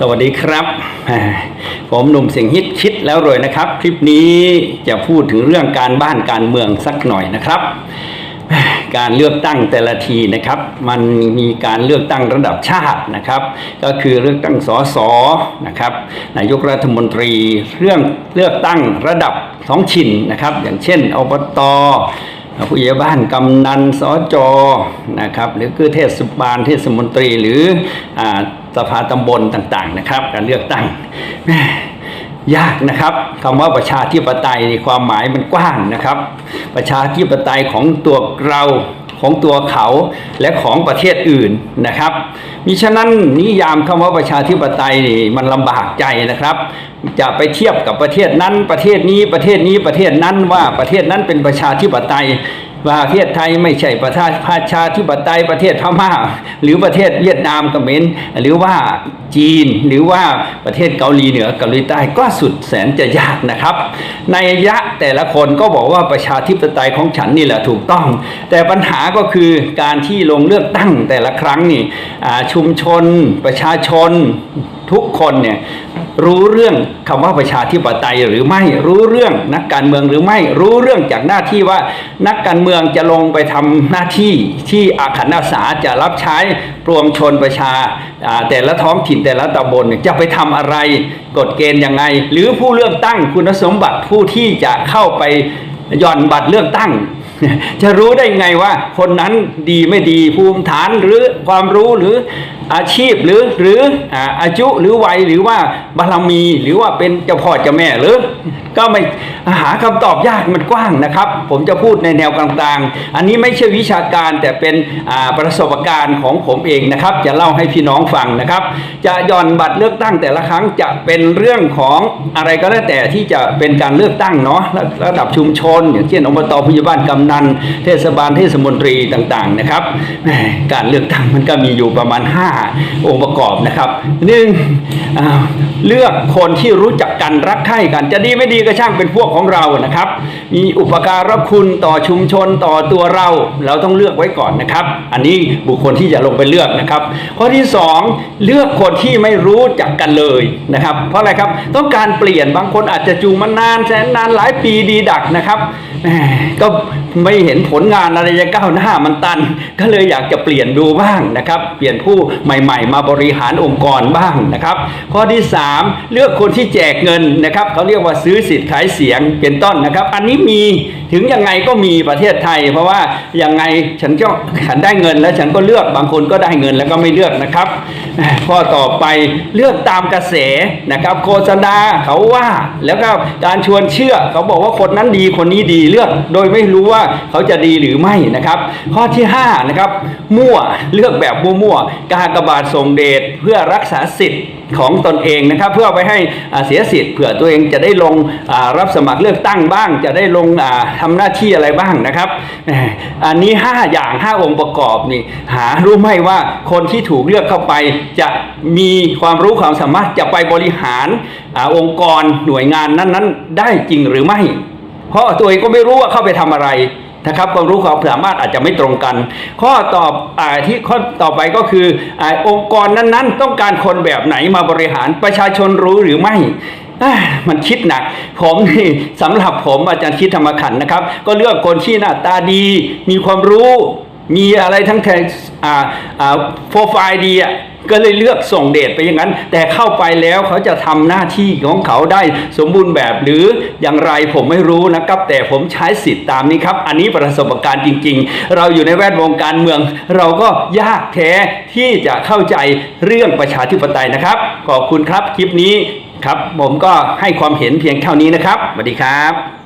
สวัสดีครับ ผมหนุ่มเสียงฮิตคิดแล้วรวยนะครับ คลิปนี้จะพูดถึงเรื่องการบ้านการเมืองสักหน่อยนะครับ การเลือกตั้งแต่ละทีนะครับ มันมีการเลือกตั้งระดับชาตินะครับ ก็คือเลือกตั้งสสนะครับนายกรัฐมนตรีเรื่องเลือกตั้งระดับท้องถิ่นนะครับ อย่างเช่นอบต ผู้ใหญ่บ้านกำนันสจอนะครับหรือคือเทศบาลเทศมนตรีหรืออสภาตำบลต่างๆนะครับ การเลือกตั้งยากนะครับคำว่าประชาธิปไตยในความหมายมันกว้างนะครับ ประชาธิปไตยของตัวเรา ของตัวเขาและของประเทศอื่นนะครับมิฉะนั้นนิยามคำว่าประชาธิปไตยนี่มันลำบากใจนะครับ จะไปเทียบกับประเทศนั้นประเทศนี้ประเทศนี้ประเทศนั้นว่าประเทศนั้นเป็นประชาธิปไตย ประเทศไทยไม่ใช่ประชาประชาธิปไตยประเทศพม่า หรือประเทศเวียดนามเขมรหรือว่าจีนหรือว่าประเทศเกาหลีเหนือเกาหลีใต้ก็สุดแสนจะยากนะครับ ในยะแต่ละคนก็บอกว่าประชาธิปไตยของฉันนี่แหละถูกต้อง แต่ปัญหาก็คือการที่ลงเลือกตั้งแต่ละครั้งนี่ชุมชนประชาชนทุกคนเนี่ย รู้เรื่องคำว่าประชาธิปไตยหรือไม่รู้เรื่องนักการเมืองหรือไม่รู้เรื่องจากหน้าที่ว่านักการเมืองจะลงไปทำหน้าที่ที่อาขันอาสาจะรับใช้ปวงชนประชาแต่ละท้องถิ่นแต่ละตำบลจะไปทำอะไรกฎเกณฑ์ยังไง หรือผู้เลือกตั้งคุณสมบัติผู้ที่จะเข้าไปหย่อนบัตรเลือกตั้งจะรู้ได้ไงว่าคนนั้นดีไม่ดีภูมิฐานหรือความรู้หรือ อาชีพหรือหรืออายุหรือวัยหรือว่าบารมีหรือว่าเป็นเจ้าพ่อเจ้าแม่หรือ ก็ไม่หาคำตอบยากมันกว้างนะครับ ผมจะพูดในแนวกลางๆ อันนี้ไม่ใช่วิชาการแต่เป็นประสบการณ์ของผมเองนะครับ จะเล่าให้พี่น้องฟังนะครับ จะย่อนบัตรเลือกตั้งแต่ละครั้งจะเป็นเรื่องของอะไรก็แล้วแต่ที่จะเป็นการเลือกตั้งเนาะระระดับชุมชน อย่างเช่นอบตผู้ใหญ่บ้านกำนัน เทศบาลเทศมนตรีต่างๆนะครับ การเลือกตั้งมันก็มีอยู่ประมาณ 5องค์ประกอบนะครับหนึ่งเลือกคนที่รู้จักกันรักใคร่กัน จะดีไม่ดีก็ช่างเป็นพวกของเรานะครับ มีอุปการะคุณต่อชุมชนต่อตัวเรา เราต้องเลือกไว้ก่อนนะครับ อันนี้บุคคลที่จะลงไปเลือกนะครับ ข้อที่สองเลือกคนที่ไม่รู้จักกันเลยนะครับ เพราะอะไรครับต้องการเปลี่ยนบางคนอาจจะจูงมานานแสนนานหลายปีดีดักนะครับก็ไม่เห็นผลงานอะไรจะก้าวหน้ามันตัน ก็เลยอยากจะเปลี่ยนดูบ้างนะครับ เปลี่ยนผู้ใหม่ๆ มาบริหารองค์กรบ้างนะครับ ข้อที่สามเลือกคนที่แจกเงินนะครับเขาเรียกว่าซื้อสิทธิ์ขายเสียงเป็นต้นนะครับ อันนี้มีถึงยังไงก็มีประเทศไทย เพราะว่ายังไงฉันก็ฉันได้เงินแล้วฉันก็เลือกบางคนก็ได้เงินแล้วก็ไม่เลือกนะครับข้อต่อไปเลือกตามกระแสนะครับ โฆษณาเขาว่าแล้วก็การชวนเชื่อเขาบอกว่าคนนั้นดีคนนี้ดีเลือกโดยไม่รู้ว่าเขาจะดีหรือไม่นะครับ ข้อที่5นะครับมั่วเลือกแบบมั่วๆกากบาทส่งเดชเพื่อรักษาสิทธิ์ของตนเองนะครับ เพื่อไปให้เสียสิทธิ์เผื่อตัวเองจะได้ลงรับสมัครเลือกตั้งบ้าง จะได้ลงอ่าทำหน้าที่อะไรบ้างนะครับอันนี้ 5 อย่าง 5 องค์ประกอบนี่หารู้ไหมว่าคนที่ถูกเลือกเข้าไป จะมีความรู้ความสามารถจะไปบริหารอองค์กรหน่วยงานนั้นๆ ได้จริงหรือไม่ เพราะตัวเองก็ไม่รู้ว่าเข้าไปทำอะไร นะครับความรู้ความสามารถอาจจะไม่ตรงกัน ข้อตอบอที่ข้อต่อไปก็คืออองค์กรนั้นๆ ต้องการคนแบบไหนมาบริหารประชาชนรู้หรือไม่มันคิดหนัก ผมนี่สำหรับผมอาจารย์คิดธรรมขันนะครับ ก็เลือกคนที่หน้าตาดี มีความรู้ มีอะไรทั้งแทนโปรไฟล์ดีอะ ก็เลยเลือกส่งเดชไปอย่างนั้น แต่เข้าไปแล้วเขาจะทำหน้าที่ของเขาได้สมบูรณ์แบบหรืออย่างไรผมไม่รู้นะครับ แต่ผมใช้สิทธิ์ตามนี้ครับ อันนี้ประสบการณ์จริง ๆ เราอยู่ในแวดวงการเมือง เราก็ยากแท้ที่จะเข้าใจเรื่องประชาธิปไตยนะครับขอบคุณครับคลิปนี้ครับ ผมก็ให้ความเห็นเพียงเท่านี้นะครับสวัสดีครับ